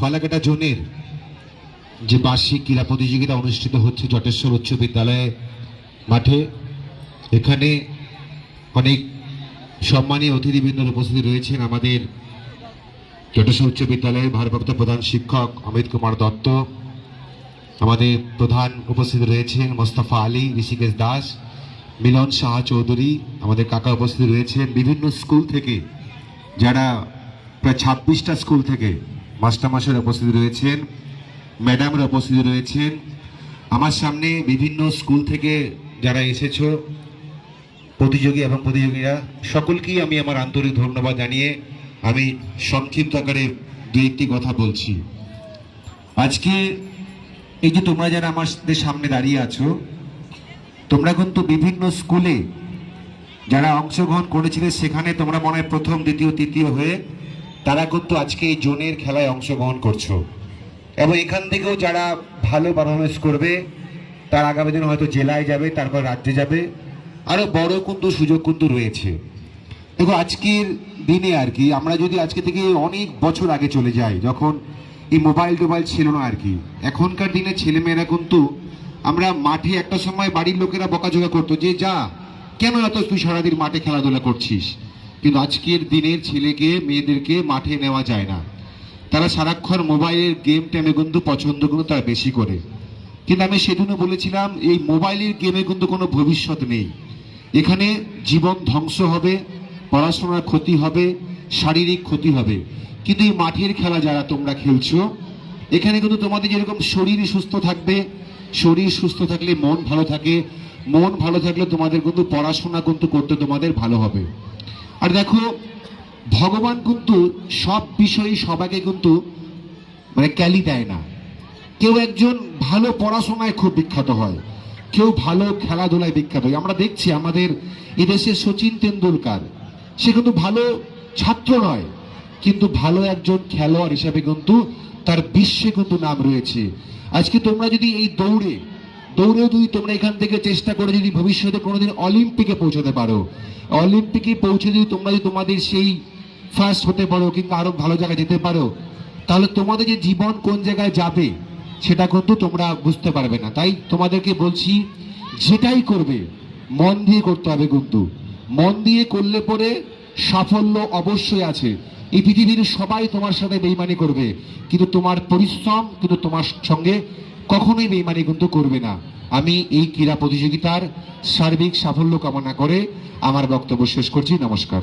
ফালাকাটা জোনের যে বার্ষিক ক্রীড়া প্রতিযোগিতা অনুষ্ঠিত হচ্ছে জটেশ্বর উচ্চ বিদ্যালয়ে মাঠে, এখানে অনেক সম্মানীয় অতিথিবৃন্দর উপস্থিত রয়েছেন আমাদের জটেশ্বর উচ্চ বিদ্যালয়ের ভারপ্রাপ্ত প্রধান শিক্ষক অমিত কুমার দত্ত, আমাদের প্রধান উপস্থিত রয়েছেন মোস্তফা আলী, ঋষিকেশ দাস, মিলন সাহা চৌধুরী, আমাদের কাকা উপস্থিত রয়েছেন বিভিন্ন স্কুল থেকে, যারা প্রায় ছাব্বিশটা স্কুল থেকে মাস্টারমাসের উপস্থিত রয়েছেন, ম্যাডামরা উপস্থিত রয়েছেন। আমার সামনে বিভিন্ন স্কুল থেকে যারা এসেছ, প্রতিযোগী এবং প্রতিযোগীরা, সকলকেই আমি আমার আন্তরিক ধন্যবাদ জানিয়ে আমি সংক্ষিপ্ত আকারে দু একটি কথা বলছি। আজকে এই যে তোমরা যারা আমাদের সামনে দাঁড়িয়ে আছো, তোমরা কিন্তু বিভিন্ন স্কুলে যারা অংশগ্রহণ করেছিলে, সেখানে তোমরা মনে হয় প্রথম, দ্বিতীয়, তৃতীয় হয়ে তারা কিন্তু আজকে এই জোনের খেলায় অংশগ্রহণ করছ? এবং এখান থেকেও যারা ভালো পারফরমেন্স করবে, তার আগামী দিনে হয়তো জেলায় যাবে, তারপর রাজ্যে যাবে। আরও বড় কিন্তু সুযোগ কিন্তু রয়েছে। দেখো, আজকের দিনে আর কি, আমরা যদি আজকে থেকে অনেক বছর আগে চলে যাই, যখন এই মোবাইল টোবাইল ছিল না আর কি, এখনকার দিনে ছেলেমেয়েরা কিন্তু আমরা মাঠে একটা সময় বাড়ির লোকেরা বকাঝোকা করতো যে, যা, কেন এত তুই সারাদিন মাঠে খেলাধুলা করছিস? কিন্তু আজকের দিনের ছেলেকে, মেয়েদেরকে মাঠে নেওয়া যায় না। তারা সারাক্ষণ মোবাইলের গেম টেমে কিন্তু পছন্দ কিন্তু তারা বেশি করে। কিন্তু আমি সেদিনও বলেছিলাম, এই মোবাইলের গেমে কিন্তু কোনো ভবিষ্যৎ নেই। এখানে জীবন ধ্বংস হবে, পড়াশোনার ক্ষতি হবে, শারীরিক ক্ষতি হবে। কিন্তু এই মাঠের খেলা যারা তোমরা খেলছো, এখানে কিন্তু তোমাদের যেরকম শরীর সুস্থ থাকবে, শরীর সুস্থ থাকলে মন ভালো থাকে, মন ভালো থাকলে তোমাদের কিন্তু পড়াশোনা কিন্তু করতে তোমাদের ভালো হবে। আর দেখো, ভগবান কিন্তু সব বিষয়ে সবাইকে কিন্তু মানে ক্যালি দেয় না। কেউ একজন ভালো পড়াশোনায় খুব বিখ্যাত হয়, কেউ ভালো খেলাধুলায় বিখ্যাত হয়। আমরা দেখছি আমাদের এদেশের সচিন তেন্ডুলকার, সে কিন্তু ভালো ছাত্র নয়, কিন্তু ভালো একজন খেলোয়াড় হিসাবে কিন্তু তার বিশ্বে কিন্তু নাম রয়েছে। আজকে তোমরা যদি এই দৌড়ে দৌড়েও যদি তোমরা এখান থেকে চেষ্টা করে যদি ভবিষ্যতে কোনোদিন অলিম্পিকে পৌঁছতে পারো। অলিম্পিকে পৌঁছে যদি তোমরা যদি তোমাদের সেই ফার্স্ট হতে পারো কিংবা আরও ভালো জায়গায় যেতে পারো, তাহলে তোমাদের যে জীবন কোন জায়গায় যাবে, সেটা কিন্তু তোমরা বুঝতে পারবে না। তাই তোমাদেরকে বলছি, যেটাই করবে, মন দিয়ে করতে হবে কিন্তু। মন দিয়ে করলে পরে সাফল্য অবশ্যই আছে। এই পৃথিবীর সবাই তোমার সাথে বেইমানি করবে, কিন্তু তোমার পরিশ্রম, কিন্তু তোমার সঙ্গে কখনোই বেইমানি কিন্তু করবে না। আমি এই ক্রীড়া প্রতিযোগিতার সার্বিক সাফল্য কামনা করে আমার বক্তব্য শেষ করছি। নমস্কার।